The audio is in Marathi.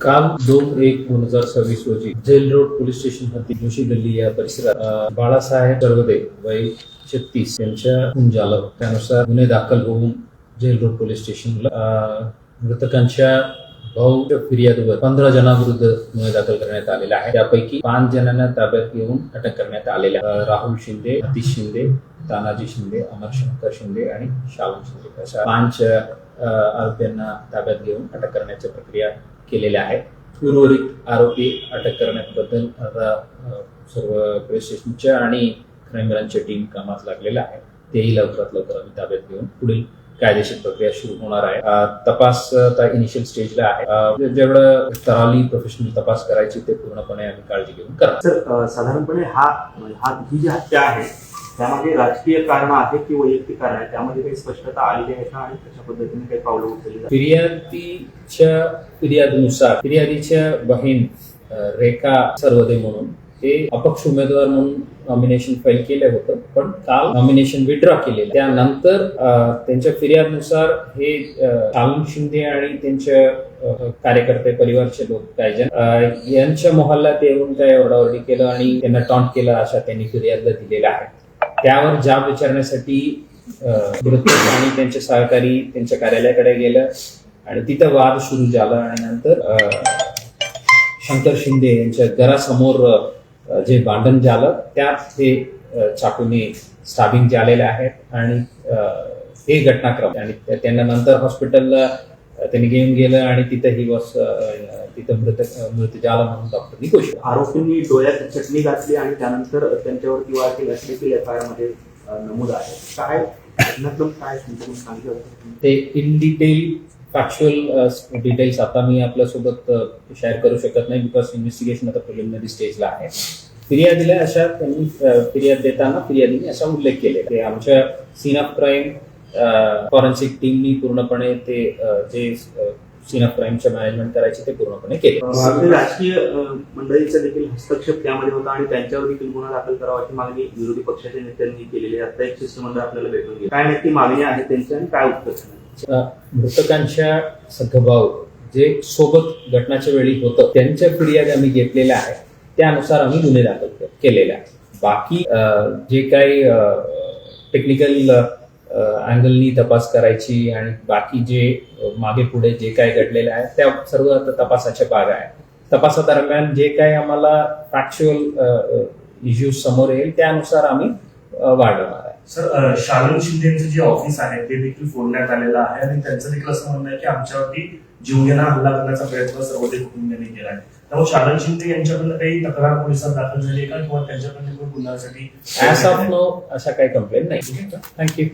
काल दोन एक दोन हजार सव्वीस रोजी जेल रोड पोलीस स्टेशन हद्दी जोशी गल्ली या परिसरात बाळासाहेब सर्वदे वय छत्तीस यांच्या खून झालं त्यानुसार गुन्हे दाखल होऊन जेल रोड पोलीस स्टेशनला मृतकांच्या भाऊच्या फिर्यादीवर पंधरा जणांविरुद्ध गुन्हे दाखल करण्यात आलेला आहे. त्यापैकी पाच जणांना ताब्यात घेऊन अटक करण्यात आलेल्या राहुल शिंदे अतिश शिंदे तानाजी शिंदे अमर शंकर शिंदे आणि शाहू शिंदे अशा पाच आरोपींना ताब्यात घेऊन अटक करण्याची प्रक्रिया केलेल्या आहेत. उर्वरित आरोपी अटक करण्याबद्दल आता सर्व पोलीस स्टेशनच्या आणि क्राईम ब्रांचच्या टीम कामात लागलेल्या आहे तेही लवकरात लवकर आम्ही ताब्यात घेऊन पुढील कायदेशीर प्रक्रिया सुरू होणार आहे. तपास आता इनिशियल स्टेजला आहे. जेवढं स्तराली प्रोफेशनल तपास करायची ते पूर्णपणे आम्ही काळजी घेऊन करा सर साधारणपणे हा हा ही जी हत्या आहे त्यामध्ये राजकीय कारण आहे की वैयक्तिक कारण आहे त्यामध्ये काही स्पष्टता आलेली आहे का आणि कशा पद्धतीने काही पावलं उचलली फिर्यादीच्या फिर्यादीनुसार फिर्यादीच्या बहीण रेखा सर्वदे म्हणून ते अपक्ष उमेदवार म्हणून नॉमिनेशन फाईल केलं होतं पण काल नॉमिनेशन विड्रॉ केले त्यानंतर त्यांच्या फिर्यादनुसार हे अं, शिंदे आणि त्यांच्या कार्यकर्ते परिवारचे लोक काही यांच्या मोहल्ल्यात येऊन काय ओरडाओरडी केलं आणि त्यांना टॉन्ट केलं अशा त्यांनी फिर्यादला दिलेल्या आहेत. त्यावर जाब विचारण्यासाठी अं, आणि त्यांचे सहकारी त्यांच्या कार्यालयाकडे गेलं आणि तिथं वाद सुरू झाला आणि नंतर शंकर शिंदे यांच्या घरासमोर जे भांडण झालं त्यात हे चाकूने स्टाबिंग झालेले आहेत आणि हे घटनाक्रम. आणि त्यांना नंतर हॉस्पिटलला त्यांनी घेऊन गेलं आणि तिथं ही बस तिथं मृत मृत झाला म्हणून डॉक्टरनी घोषित आरोपींनी डोळ्यात चटणी घातली आणि त्यानंतर त्यांच्यावरती वार केला असे देखील एफ आय आरमध्ये नमूद आहे काय काय सांगितलं? ते इन डिटेल फॅक्च्युअल डिटेल्स आता मी आपल्यासोबत शेअर करू शकत नाही बिकॉज इन्व्हेस्टिगेशन आता प्रिलिमिनरी स्टेजला आहे फिर्यादीला अशा त्यांनी फिर्याद देताना फिर्यादीने असा उल्लेख केलेला. ते आमच्या सीन ऑफ क्राईम फॉरेन्सिक टीमनी पूर्णपणे ते जे सीन ऑफ मॅनेजमेंट करायचे ते पूर्णपणे केले. राजकीय मंडळीचा देखील हस्तक्षेप त्यामध्ये होता आणि त्यांच्यावर देखील गुन्हा दाखल करावा अशी मागणी विरोधी पक्षाच्या नेत्यांनी केलेली आता एक शिष्टमंडळ आपल्याला भेटून गेलं. काय नक्की मागणी आहे त्यांची आणि काय उत्तर मृतकांच्या सखभाऊ जे सोबत घटनाच्या वेळी होतं त्यांच्या फिर्यादी आम्ही घेतलेल्या आहेत. त्यानुसार आम्ही गुन्हे दाखल केलेले आहेत. बाकी जे काही टेक्निकल अँगलनी तपास करायची आणि बाकी जे मागे पुढे जे काय घडलेले आहे त्या सर्व तपासाच्या भाग आहे. तपासादरम्यान जे काही आम्हाला फॅक्च्युअल इश्यूज समोर येईल त्यानुसार आम्ही वाढवणार आहे. सर अ, शालन शिंदेचं जे ऑफिस आहे ते देखील फोडण्यात आलेलं आहे आणि त्यांचं देखील असं म्हणणं आहे की आमच्यावरती जीवघेणा हल्ला करण्याचा प्रयत्न सर्व ते कुटुंबियांनी केला आहे त्यामुळे शालन शिंदे यांच्याकडनं काही तक्रार पोलिसात दाखल झाली का? किंवा त्यांच्याकडनं गुन्ह्यासाठी ऍज ऑफ नो अशा काही कंप्लेंट नाही. थँक्यू